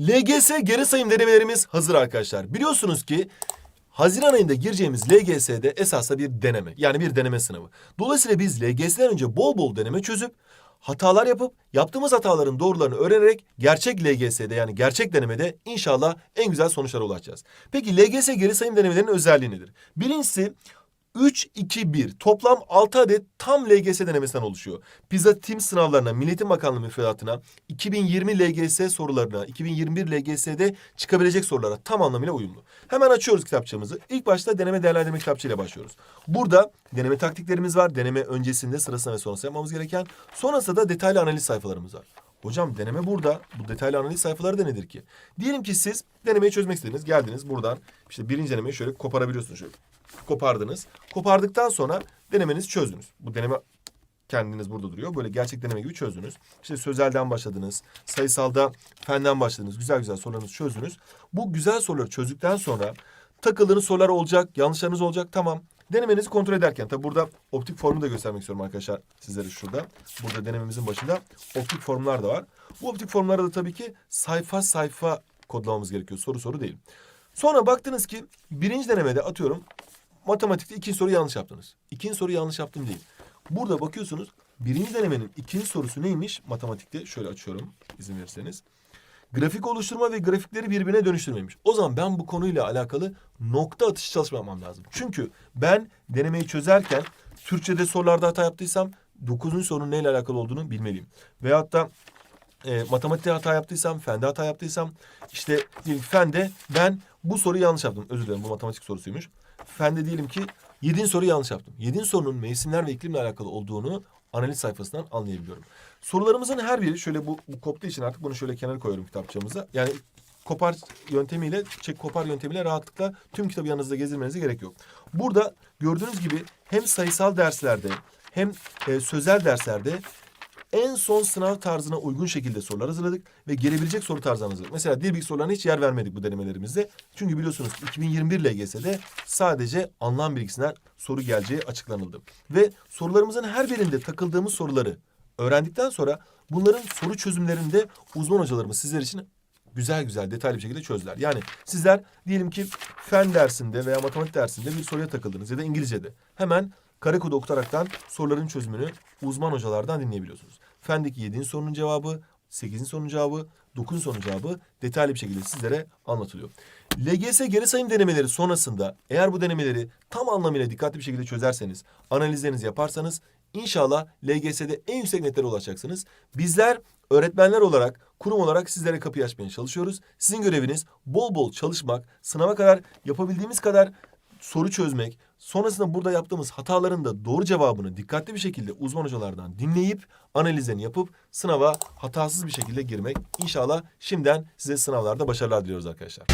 LGS geri sayım denemelerimiz hazır arkadaşlar. Biliyorsunuz ki Haziran ayında gireceğimiz LGS'de esasında bir deneme. Yani bir deneme sınavı. Dolayısıyla biz LGS'den önce bol bol deneme çözüp hatalar yapıp yaptığımız hataların doğrularını öğrenerek gerçek LGS'de yani gerçek denemede inşallah en güzel sonuçlara ulaşacağız. Peki LGS geri sayım denemelerinin özelliği nedir? Birincisi 3, 2, 1 toplam 6 adet tam LGS denemesinden oluşuyor. PISA Team sınavlarına, Milliyetin Bakanlığı müfredatına, 2020 LGS sorularına, 2021 LGS'de çıkabilecek sorulara tam anlamıyla uyumlu. Hemen açıyoruz kitapçığımızı. İlk başta deneme değerlendirme kitapçığıyla başlıyoruz. Burada deneme taktiklerimiz var. Deneme öncesinde, sırasında ve sonrasında yapmamız gereken. Sonrasında da detaylı analiz sayfalarımız var. Hocam deneme burada. Bu detaylı analiz sayfaları da nedir ki? Diyelim ki siz denemeyi çözmek istediniz. Geldiniz buradan. işte birinci denemeyi şöyle koparabiliyorsunuz. Şöyle kopardınız. Kopardıktan sonra denemenizi çözdünüz. Bu deneme kendiniz burada duruyor. Böyle gerçek deneme gibi çözdünüz. İşte sözelden başladınız. Sayısalda fenden başladınız. Güzel güzel sorularınızı çözdünüz. Bu güzel soruları çözdükten sonra takıldığınız sorular olacak, yanlışlarınız olacak. Tamam. Denemenizi kontrol ederken tabi burada optik formu da göstermek istiyorum arkadaşlar sizlere şurada. Burada denememizin başında optik formlar da var. Bu optik formlara da tabii ki sayfa sayfa kodlamamız gerekiyor. Soru soru değil. Sonra baktınız ki birinci denemede atıyorum matematikte ikinci soru yanlış yaptınız. İkinci soru yanlış yaptım değil. Burada bakıyorsunuz birinci denemenin ikinci sorusu neymiş matematikte? Şöyle açıyorum izin verirseniz. Grafik oluşturma ve grafikleri birbirine dönüştürmemiş. O zaman ben bu konuyla alakalı nokta atışı çalışma yapmam lazım. Çünkü ben denemeyi çözerken Türkçe'de sorularda hata yaptıysam 9. sorunun neyle alakalı olduğunu bilmeliyim. Veyahut da e, matematikte hata yaptıysam, fende hata yaptıysam işte ki fende ben bu soruyu yanlış yaptım. Özür dilerim bu matematik sorusuymuş. Fende diyelim ki 7. soruyu yanlış yaptım. 7. sorunun mevsimler ve iklimle alakalı olduğunu analiz sayfasından anlayabiliyorum. Sorularımızın her biri şöyle bu, bu koptuğu için artık bunu şöyle kenara koyuyorum kitapçığımıza. Yani kopar yöntemiyle, çek kopar yöntemiyle rahatlıkla tüm kitabı yanınızda gezdirmenize gerek yok. Burada gördüğünüz gibi hem sayısal derslerde hem e, sözel derslerde en son sınav tarzına uygun şekilde sorular hazırladık ve gelebilecek soru tarzı hazırladık. Mesela dil bilgi sorularına hiç yer vermedik bu denemelerimizde. Çünkü biliyorsunuz 2021 LGS'de sadece anlam bilgisinden soru geleceği açıklanıldı. Ve sorularımızın her birinde takıldığımız soruları öğrendikten sonra bunların soru çözümlerinde uzman hocalarımız sizler için güzel güzel detaylı bir şekilde çözdüler. Yani sizler diyelim ki fen dersinde veya matematik dersinde bir soruya takıldınız ya da İngilizce'de. Hemen kare kodu okutaraktan soruların çözümünü uzman hocalardan dinleyebiliyorsunuz. Fendeki 7. sorunun cevabı, 8. sorunun cevabı, 9. sorunun cevabı detaylı bir şekilde sizlere anlatılıyor. LGS geri sayım denemeleri sonrasında eğer bu denemeleri tam anlamıyla dikkatli bir şekilde çözerseniz, analizlerinizi yaparsanız inşallah LGS'de en yüksek netlere ulaşacaksınız. Bizler öğretmenler olarak, kurum olarak sizlere kapıyı açmaya çalışıyoruz. Sizin göreviniz bol bol çalışmak, sınava kadar yapabildiğimiz kadar soru çözmek, sonrasında burada yaptığımız hataların da doğru cevabını dikkatli bir şekilde uzman hocalardan dinleyip analizlerini yapıp sınava hatasız bir şekilde girmek. İnşallah şimdiden size sınavlarda başarılar diliyoruz arkadaşlar.